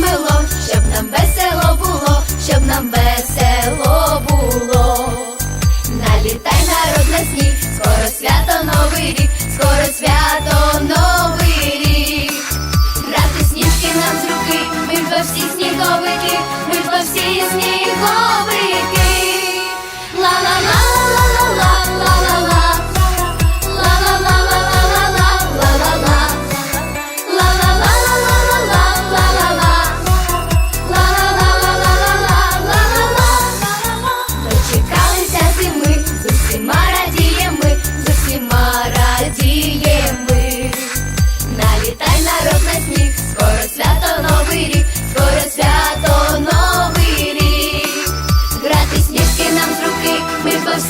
намело, щоб нам весело було, щоб нам весело було. Налітай народ на сніг, скоро свято новий рік, скоро свято новий рік. Грати сніжки нам з руки, ми ж бо всі сніговики, ми ж бо всі сніговики.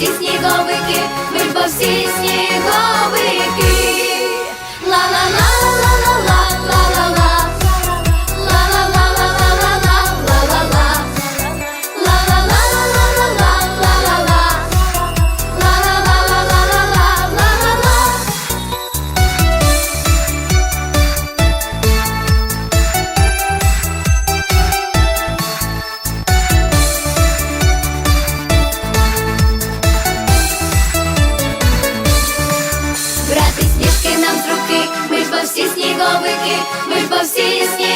всі сніговики, ми по всі сніговики. лавики, ми по всій сні.